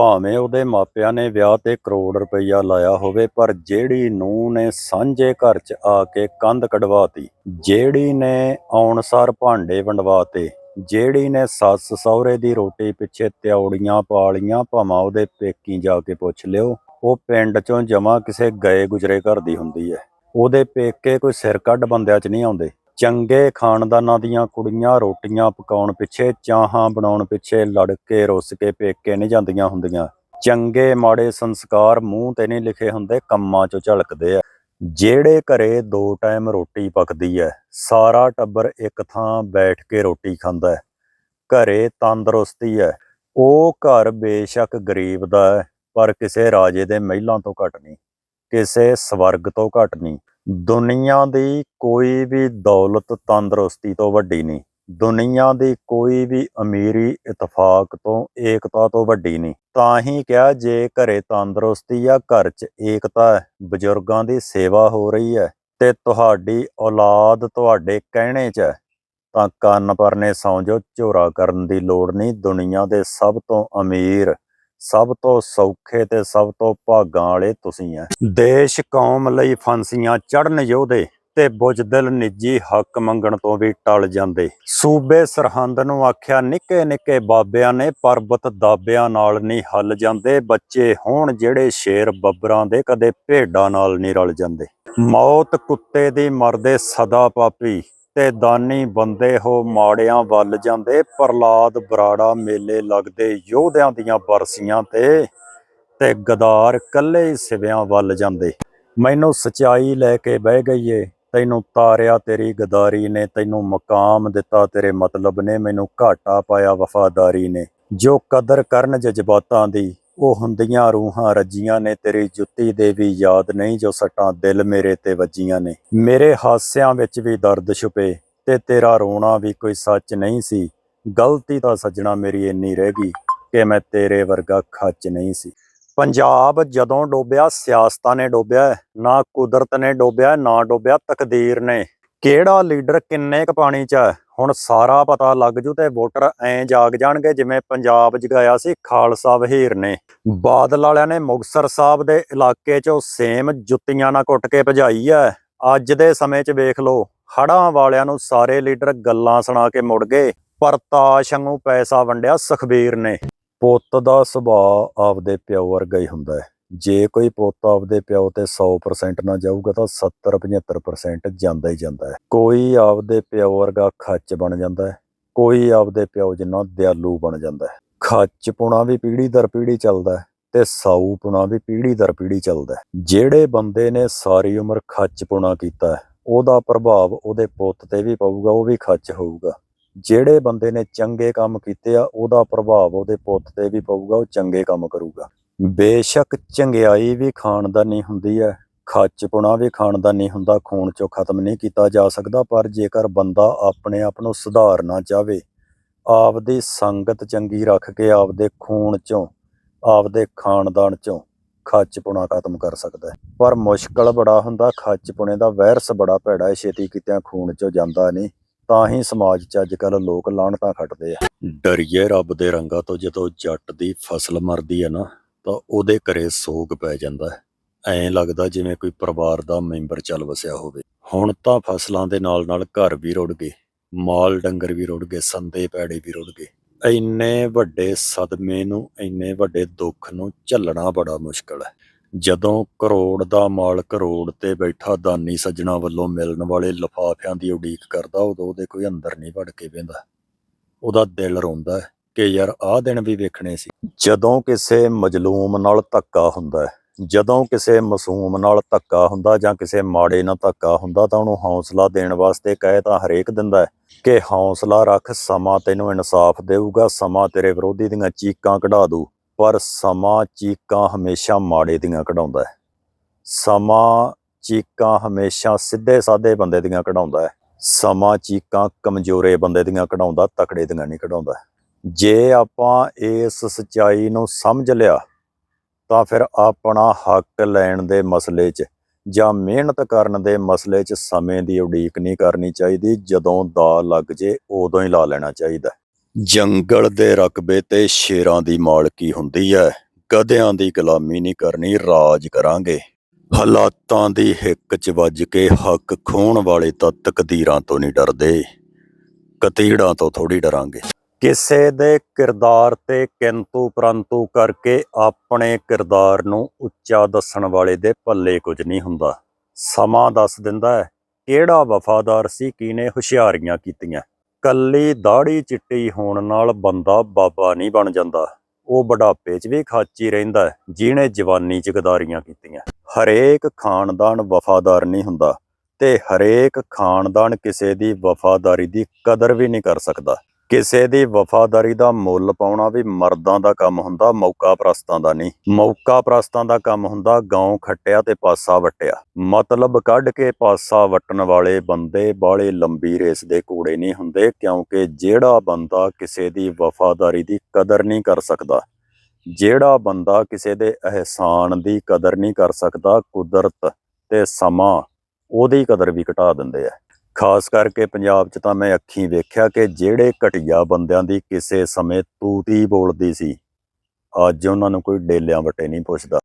ਭਾਵੇਂ ਉਹਦੇ ਮਾਪਿਆਂ ਨੇ ਵਿਆਹ ਤੇ ਕਰੋੜ ਰੁਪਈਆ ਲਾਇਆ ਹੋਵੇ, ਪਰ ਜਿਹੜੀ ਨੂੰ ਨੇ ਸਾਂਝੇ ਘਰ 'ਚ ਆ ਕੇ ਕੰਧ ਕਢਵਾਤੀ, ਜਿਹੜੀ ਨੇ ਆਉਣਸਾਰ ਭਾਂਡੇ ਵੰਡਵਾਤੇ, ਜਿਹੜੀ ਨੇ ਸੱਸ ਸਹੁਰੇ ਦੀ ਰੋਟੀ ਪਿੱਛੇ ਤਿਉੜੀਆਂ ਪਾਲੀਆਂ, ਭਾਵਾਂ ਉਹਦੇ ਪੇਕੀ ਜਾ ਕੇ ਪੁੱਛ ਲਿਓ, ਉਹ ਪਿੰਡ 'ਚੋਂ ਜਮਾ ਕਿਸੇ ਗਏ ਗੁਜਰੇ ਘਰ ਦੀ ਹੁੰਦੀ ਹੈ। ਉਹਦੇ ਪੇਕੇ ਕੋਈ ਸਿਰ ਕੱਢ ਬੰਦਿਆਂ 'ਚ ਨਹੀਂ ਆਉਂਦੇ। ਚੰਗੇ ਖਾਨਦਾਨਾਂ ਦੀਆਂ ਕੁੜੀਆਂ ਰੋਟੀਆਂ ਪਕਾਉਣ ਪਿੱਛੇ, ਚਾਹਾਂ ਬਣਾਉਣ ਪਿੱਛੇ ਲੜ ਕੇ ਰੁੱਸ ਕੇ ਪੇਕੇ ਨਹੀਂ ਜਾਂਦੀਆਂ ਹੁੰਦੀਆਂ। ਚੰਗੇ ਮਾੜੇ ਸੰਸਕਾਰ ਮੂੰਹ ਤੇ ਨਹੀਂ ਲਿਖੇ ਹੁੰਦੇ, ਕੰਮਾਂ 'ਚੋਂ ਝਲਕਦੇ ਆ। ਜਿਹੜੇ ਘਰੇ ਦੋ ਟਾਈਮ ਰੋਟੀ ਪੱਕਦੀ ਹੈ ਸਾਰਾ ਟੱਬਰ ਇੱਕ ਥਾਂ ਬੈਠ ਕੇ ਰੋਟੀ ਖਾਂਦਾ ਹੈ ਘਰੇ ਤੰਦਰੁਸਤੀ ਹੈ ਉਹ ਘਰ ਬੇਸ਼ੱਕ ਗਰੀਬ ਦਾ ਹੈ ਪਰ ਕਿਸੇ ਰਾਜੇ ਦੇ ਮਹਿਲਾਂ ਤੋਂ ਘੱਟ ਨਹੀਂ, ਕਿਸੇ ਸਵਰਗ ਤੋਂ ਘੱਟ ਨਹੀਂ। ਦੁਨੀਆ ਦੀ ਕੋਈ ਵੀ ਦੌਲਤ ਤੰਦਰੁਸਤੀ ਤੋਂ ਵੱਡੀ ਨਹੀਂ। ਦੁਨੀਆ ਦੀ ਕੋਈ ਵੀ ਅਮੀਰੀ ਇਤਫਾਕ ਤੋਂ ਏਕਤਾ ਤੋਂ ਵੱਡੀ ਨਹੀਂ। ਤਾਂ ਹੀ ਕਿਹਾ, ਜੇ ਘਰੇ ਤੰਦਰੁਸਤੀ ਆ ਘਰ 'ਚ ਏਕਤਾ ਹੈ, ਬਜ਼ੁਰਗਾਂ ਦੀ ਸੇਵਾ ਹੋ ਰਹੀ ਹੈ ਤੇ ਤੁਹਾਡੀ ਔਲਾਦ ਤੁਹਾਡੇ ਕਹਿਣੇ 'ਚ ਹੈ, ਤਾਂ ਕੰਨ ਪਰਨੇ ਸੌਂ ਜਾਓ, ਝੋਰਾ ਕਰਨ ਦੀ ਲੋੜ ਨਹੀਂ। ਦੁਨੀਆ ਦੇ ਸਭ ਤੋਂ ਅਮੀਰ ਸਭ ਤੋਂ ਸੌਖੇ ਤੇ ਸਭ ਤੋਂ ਭਾਗਾਂ ਵਾਲੇ ਤੁਸੀਂ ਆ। ਦੇਸ਼ ਕੌਮ ਲਈ ਫਾਂਸੀਆਂ ਚੜਨ ਯੋਧੇ ਤੇ ਬੁਝਦਿਲ ਨਿੱਜੀ ਹੱਕ ਮੰਗਣ ਤੋਂ ਵੀ ਟਲ ਜਾਂਦੇ। ਸੂਬੇ ਸਰਹੰਦ ਨੂੰ ਆਖਿਆ ਨਿੱਕੇ ਨਿੱਕੇ ਬਾਬਿਆਂ ਨੇ, ਪਰਬਤ ਦਾਬਿਆਂ ਨਾਲ ਨਹੀਂ ਹੱਲ ਜਾਂਦੇ, ਬੱਚੇ ਹੋਣ ਜਿਹੜੇ ਸ਼ੇਰ ਬੱਬਰਾਂ ਦੇ ਕਦੇ ਭੇਡਾਂ ਨਾਲ ਨਹੀਂ ਰਲ ਜਾਂਦੇ। ਮੌਤ ਕੁੱਤੇ ਦੀ ਮਰਦੇ ਸਦਾ ਪਾਪੀ। ਤੇ ਦਾਨੀ ਬੰਦੇ ਹੋ ਮਾੜਿਆਂ ਵੱਲ ਜਾਂਦੇ ਪ੍ਰਲਾਦ ਬਰਾੜਾ ਮੇਲੇ ਲੱਗਦੇ ਯੋਧਿਆਂ ਦੀਆਂ ਬਰਸੀਆਂ ਤੇ ਤੇ ਗਦਾਰ ਕੱਲੇ ਹੀ ਸਿਵਿਆਂ ਵੱਲ ਜਾਂਦੇ। ਮੈਨੂੰ ਸਚਾਈ ਲੈ ਕੇ ਬਹਿ ਗਈਏ, ਤੈਨੂੰ ਤਾਰਿਆ ਤੇਰੀ ਗਦਾਰੀ ਨੇ, ਤੈਨੂੰ ਮਕਾਮ ਦਿੱਤਾ ਤੇਰੇ ਮਤਲਬ ਨੇ, ਮੈਨੂੰ ਘਾਟਾ ਪਾਇਆ ਵਫਾਦਾਰੀ ਨੇ। ਜੋ ਕਦਰ ਕਰਨ ਜਜ਼ਬਾਤਾਂ ਦੀ ਉਹ ਹੁੰਦੀਆਂ ਰੂਹਾਂ ਰੱਜੀਆਂ ਨੇ, ਤੇਰੀ ਜੁੱਤੀ ਦੇ ਵੀ ਯਾਦ ਨਹੀਂ, ਜੋ ਸੱਟਾਂ ਦਿਲ ਮੇਰੇ ਤੇ ਵੱਜੀਆਂ ਨੇ। ਮੇਰੇ ਹਾਸਿਆਂ ਵਿੱਚ ਵੀ ਦਰਦ ਛੁਪੇ ਤੇ ਤੇਰਾ ਰੋਣਾ ਵੀ ਕੋਈ ਸੱਚ ਨਹੀਂ ਸੀ। ਗਲਤੀ ਤਾਂ ਸੱਜਣਾ ਮੇਰੀ ਇੰਨੀ ਰਹਿ ਗਈ ਕਿ ਮੈਂ ਤੇਰੇ ਵਰਗਾ ਖੱਚ ਨਹੀਂ ਸੀ। ਪੰਜਾਬ ਜਦੋਂ ਡੋਬਿਆ, ਸਿਆਸਤਾਂ ਨੇ ਡੋਬਿਆ, ਨਾ ਕੁਦਰਤ ਨੇ ਡੋਬਿਆ, ਨਾ ਡੋਬਿਆ ਤਕਦੀਰ ਨੇ। ਕਿਹੜਾ ਲੀਡਰ ਕਿੰਨੇ ਕ ਪਾਣੀ 'ਚ ਹੈ? ਹੁਣ ਸਾਰਾ ਪਤਾ ਲੱਗ ਜੂ ਤੇ ਵੋਟਰ ਐਂ ਜਾਗ ਜਾਣਗੇ ਜਿਵੇਂ ਪੰਜਾਬ ਜਗਾਇਆ ਸੀ ਖਾਲਸਾ ਵਹੀਰ ਨੇ। ਬਾਦਲ ਵਾਲਿਆਂ ਨੇ ਮੁਕਤਸਰ ਸਾਹਿਬ ਦੇ ਇਲਾਕੇ 'ਚੋਂ ਸੇਮ ਜੁੱਤੀਆਂ ਨਾਲ ਕੁੱਟ ਕੇ ਭਜਾਈ ਹੈ ਅੱਜ ਦੇ ਸਮੇਂ 'ਚ ਵੇਖ ਲਓ ਹੜਾਂ ਵਾਲਿਆਂ ਨੂੰ ਸਾਰੇ ਲੀਡਰ ਗੱਲਾਂ ਸੁਣਾ ਕੇ ਮੁੜ ਗਏ। ਪਰਤਾਸ਼ ਨੂੰ ਪੈਸਾ ਵੰਡਿਆ ਸੁਖਬੀਰ ਨੇ। ਪੁੱਤ ਦਾ ਸੁਭਾਅ ਆਪਦੇ ਪਿਓ ਵਰਗਾ ਹੀ ਹੁੰਦਾ ਹੈ ਜੇ ਕੋਈ ਪੁੱਤ ਆਪਦੇ ਪਿਓ ਤੇ 100% ਨਾ ਜਾਊਗਾ ਤਾਂ 70 75% ਜਾਂਦਾ ਹੀ ਜਾਂਦਾ ਹੈ। ਕੋਈ ਆਪਦੇ ਪਿਓ ਵਰਗਾ ਖੱਚ ਬਣ ਜਾਂਦਾ ਹੈ। ਕੋਈ ਆਪਦੇ ਪਿਓ ਜਿੰਨਾ ਦਿਆਲੂ ਬਣ ਜਾਂਦਾ ਹੈ। ਖੱਚ ਪੁਣਾ ਵੀ ਪੀੜੀ ਦਰ ਪੀੜੀ ਚੱਲਦਾ ਹੈ ਤੇ ਸਾਊ ਪੁਣਾ ਵੀ ਪੀੜੀ ਦਰ ਪੀੜੀ ਚੱਲਦਾ ਹੈ। ਜਿਹੜੇ ਬੰਦੇ ਨੇ ਸਾਰੀ ਉਮਰ ਖੱਚ ਪੁਣਾ ਕੀਤਾ ਹੈ, ਉਹਦਾ ਪ੍ਰਭਾਵ ਉਹਦੇ ਪੁੱਤ ਤੇ ਵੀ ਪਊਗਾ, ਉਹ ਵੀ ਖੱਚ ਹੋਊਗਾ। ਜਿਹੜੇ ਬੰਦੇ ਨੇ ਚੰਗੇ ਕੰਮ ਕੀਤੇ ਆ, ਉਹਦਾ ਪ੍ਰਭਾਵ ਉਹਦੇ ਪੁੱਤ ਤੇ ਵੀ ਪਊਗਾ, ਉਹ ਚੰਗੇ ਕੰਮ ਕਰੂਗਾ। ਬੇਸ਼ੱਕ ਚੰਗਿਆਈ ਵੀ ਖਾਨਦਾਨੀ ਹੁੰਦੀ ਹੈ, ਖੱਚਪੁਣਾ ਵੀ ਖਾਨਦਾਨੀ ਹੁੰਦਾ, ਖੂਨ ਚੋਂ ਖਤਮ ਨਹੀਂ ਕੀਤਾ ਜਾ ਸਕਦਾ, ਪਰ ਜੇਕਰ ਬੰਦਾ ਆਪਣੇ ਆਪ ਨੂੰ ਸੁਧਾਰਨਾ ਚਾਹਵੇ ਆਪਦੀ ਸੰਗਤ ਚੰਗੀ ਰੱਖ ਕੇ ਆਪਦੇ ਖੂਨ ਚੋਂ, ਆਪਦੇ ਖਾਨਦਾਨ ਚੋਂ ਖੱਚਪੁਣਾ ਖਤਮ ਕਰ ਸਕਦਾ ਪਰ ਮੁਸ਼ਕਲ ਬੜਾ ਹੁੰਦਾ, ਖੱਚਪੁਣੇ ਦਾ ਵਾਇਰਸ ਬੜਾ ਭੈੜਾ ਹੈ, ਛੇਤੀ ਕਿਤਿਆਂ ਖੂਨ ਚੋਂ ਜਾਂਦਾ ਨਹੀਂ, ਤਾਂ ਹੀ ਸਮਾਜ 'ਚ ਅੱਜ ਕੱਲ ਲੋਕ ਲਾਹਣਤਾਂ ਖੱਟਦੇ ਆ। ਡਰੀਏ ਰੱਬ ਦੇ ਰੰਗਾਂ ਤੋਂ ਜਦੋਂ ਜੱਟ ਦੀ ਫਸਲ ਮਰਦੀ ਹੈ ਨਾ ਤਾਂ ਉਹਦੇ ਘਰੇ ਸੋਗ ਪੈ ਜਾਂਦਾ ਐਂ ਲੱਗਦਾ ਜਿਵੇਂ ਕੋਈ ਪਰਿਵਾਰ ਦਾ ਮੈਂਬਰ ਚੱਲ ਵਸਿਆ ਹੋਵੇ। ਹੁਣ ਤਾਂ ਫਸਲਾਂ ਦੇ ਨਾਲ ਨਾਲ ਘਰ ਵੀ ਰੁੜ ਗਏ। ਮਾਲ ਡੰਗਰ ਵੀ ਰੁੜ ਗਏ, ਸੰਦੇ ਪੈੜੇ ਵੀ ਰੁੜ ਗਏ। ਇੰਨੇ ਵੱਡੇ ਸਦਮੇ ਨੂੰ, ਇੰਨੇ ਵੱਡੇ ਦੁੱਖ ਨੂੰ ਝੱਲਣਾ ਬੜਾ ਮੁਸ਼ਕਲ ਹੈ। ਜਦੋਂ ਕਰੋੜ ਦਾ ਮਾਲ ਕਰੋੜ ਤੇ ਬੈਠਾ ਦਾਨੀ ਸੱਜਣਾ ਵੱਲੋਂ ਮਿਲਣ ਵਾਲੇ ਲਫਾਫਿਆਂ ਦੀ ਉਡੀਕ ਕਰਦਾ, ਉਦੋਂ ਉਹਦੇ ਕੋਈ ਅੰਦਰ ਨਹੀਂ ਵੜ ਕੇ ਬਹਿੰਦਾ। ਉਹਦਾ ਦਿਲ ਰੋਂਦਾ ਕਿ ਯਾਰ ਆਹ ਦਿਨ ਵੀ ਵੇਖਣੇ ਸੀ। ਜਦੋਂ ਕਿਸੇ ਮਜਲੂਮ ਨਾਲ ਧੱਕਾ ਹੁੰਦਾ ਜਦੋਂ ਕਿਸੇ ਮਾਸੂਮ ਨਾਲ ਧੱਕਾ ਹੁੰਦਾ ਜਾਂ ਕਿਸੇ ਮਾੜੇ ਨਾਲ ਧੱਕਾ ਹੁੰਦਾ ਤਾਂ ਉਹਨੂੰ ਹੌਸਲਾ ਦੇਣ ਵਾਸਤੇ ਕਹੇ ਤਾਂ ਹਰੇਕ ਦਿੰਦਾ ਕਿ ਹੌਸਲਾ ਰੱਖ, ਸਮਾਂ ਤੈਨੂੰ ਇਨਸਾਫ ਦੇਊਗਾ, ਸਮਾਂ ਤੇਰੇ ਵਿਰੋਧੀ ਦੀਆਂ ਚੀਕਾਂ ਕਢਾ ਦੂ। ਪਰ ਸਮਾਂ ਚੀਕਾਂ ਹਮੇਸ਼ਾ ਮਾੜੇ ਦੀਆਂ ਕਢਾਉਂਦਾ ਹੈ। ਸਮਾਂ ਚੀਕਾਂ ਹਮੇਸ਼ਾ ਸਿੱਧੇ ਸਾਦੇ ਬੰਦੇ ਦੀਆਂ ਕਢਾਉਂਦਾ ਹੈ। ਸਮਾਂ ਚੀਕਾਂ ਕਮਜ਼ੋਰੇ ਬੰਦੇ ਦੀਆਂ ਕਢਾਉਂਦਾ, ਤਕੜੇ ਦੀਆਂ ਨਹੀਂ ਕਢਾਉਂਦਾ। ਜੇ ਆਪਾਂ ਇਸ ਸਚਾਈ ਨੂੰ ਸਮਝ ਲਿਆ, ਤਾਂ ਫਿਰ ਆਪਣਾ ਹੱਕ ਲੈਣ ਦੇ ਮਸਲੇ 'ਚ ਜਾਂ ਮਿਹਨਤ ਕਰਨ ਦੇ ਮਸਲੇ 'ਚ ਸਮੇਂ ਦੀ ਉਡੀਕ ਨਹੀਂ ਕਰਨੀ ਚਾਹੀਦੀ, ਜਦੋਂ ਦਾ ਲੱਗ ਜੇ ਉਦੋਂ ਹੀ ਲਾ ਲੈਣਾ ਚਾਹੀਦਾ। ਜੰਗਲ ਦੇ ਰਕਬੇ ਤੇ ਸ਼ੇਰਾਂ ਦੀ ਮਾਲਕੀ ਹੁੰਦੀ ਹੈ? ਗਧਿਆਂ ਦੀ ਗੁਲਾਮੀ ਨਹੀਂ ਕਰਨੀ, ਰਾਜ ਕਰਾਂਗੇ। ਹਾਲਾਤਾਂ ਦੀ ਹਿੱਕ 'ਚ ਵੱਜ ਕੇ ਹੱਕ ਖੋਣ ਵਾਲੇ ਤਾਂ ਤਕਦੀਰਾਂ ਤੋਂ ਨਹੀਂ ਡਰਦੇ, ਕਤੀੜਾਂ ਤੋਂ ਥੋੜੀ ਡਰਾਂਗੇ। ਕਿਸੇ ਦੇ ਕਿਰਦਾਰ ਤੇ ਕਿੰਤੂ ਪਰੰਤੂ ਕਰਕੇ ਆਪਣੇ ਕਿਰਦਾਰ ਨੂੰ ਉੱਚਾ ਦੱਸਣ ਵਾਲੇ ਦੇ ਪੱਲੇ ਕੁਝ ਨਹੀਂ ਹੁੰਦਾ। ਸਮਾਂ ਦੱਸ ਦਿੰਦਾ ਹੈ, ਕਿਹੜਾ ਵਫਾਦਾਰ ਸੀ ਕਿਨੇ ਹੁਸ਼ਿਆਰੀਆਂ ਕੀਤੀਆਂ। ਕੱਲੀ ਦਾੜੀ ਚਿੱਟੀ ਹੋਣ ਨਾਲ ਬੰਦਾ ਬਾਬਾ ਨਹੀਂ ਬਣ ਜਾਂਦਾ। ਉਹ ਬੁਢਾਪੇ 'ਚ ਵੀ ਖਾਚੀ ਰਹਿੰਦਾ ਜਿਹਨੇ ਜਵਾਨੀ 'ਚ ਗਦਾਰੀਆਂ ਕੀਤੀਆਂ। ਹਰੇਕ ਖਾਨਦਾਨ ਵਫਾਦਾਰ ਨਹੀਂ ਹੁੰਦਾ ਤੇ ਹਰੇਕ ਖਾਨਦਾਨ ਕਿਸੇ ਦੀ ਵਫਾਦਾਰੀ ਦੀ ਕਦਰ ਵੀ ਨਹੀਂ ਕਰ ਸਕਦਾ। ਕਿਸੇ ਦੀ ਵਫਾਦਾਰੀ ਦਾ ਮੁੱਲ ਪਾਉਣਾ ਵੀ ਮਰਦਾਂ ਦਾ ਕੰਮ ਹੁੰਦਾ, ਮੌਕਾ ਪ੍ਰਸਤਾਂ ਦਾ ਨਹੀਂ। ਮੌਕਾ ਪ੍ਰਸਤਾਂ ਦਾ ਕੰਮ ਹੁੰਦਾ, ਗਾਉਂ ਖੱਟਿਆ ਤੇ ਪਾਸਾ ਵਟਿਆ। ਮਤਲਬ ਕੱਢ ਕੇ ਪਾਸਾ ਵਟਣ ਵਾਲੇ ਬੰਦੇ ਬਾਲੇ ਲੰਬੀ ਰੇਸ ਦੇ ਕੂੜੇ ਨਹੀਂ ਹੁੰਦੇ, ਕਿਉਂਕਿ ਜਿਹੜਾ ਬੰਦਾ ਕਿਸੇ ਦੀ ਵਫਾਦਾਰੀ ਦੀ ਕਦਰ ਨਹੀਂ ਕਰ ਸਕਦਾ, ਜਿਹੜਾ ਬੰਦਾ ਕਿਸੇ ਦੇ ਅਹਿਸਾਨ ਦੀ ਕਦਰ ਨਹੀਂ ਕਰ ਸਕਦਾ, ਕੁਦਰਤ ਤੇ ਸਮਾਂ ਉਹਦੀ ਕਦਰ ਵੀ ਘਟਾ ਦਿੰਦੇ ਆ। ਖਾਸ ਕਰਕੇ ਪੰਜਾਬ 'ਚ ਤਾਂ ਮੈਂ ਅੱਖੀਂ ਵੇਖਿਆ ਕਿ ਜਿਹੜੇ ਘਟੀਆ ਬੰਦਿਆਂ ਦੀ ਕਿਸੇ ਸਮੇਂ ਤੂਤੀ ਬੋਲਦੀ ਸੀ, ਅੱਜ ਉਹਨਾਂ ਨੂੰ ਕੋਈ ਡੇਲਿਆਂ ਵਟੇ ਨਹੀਂ ਪੁੱਛਦਾ।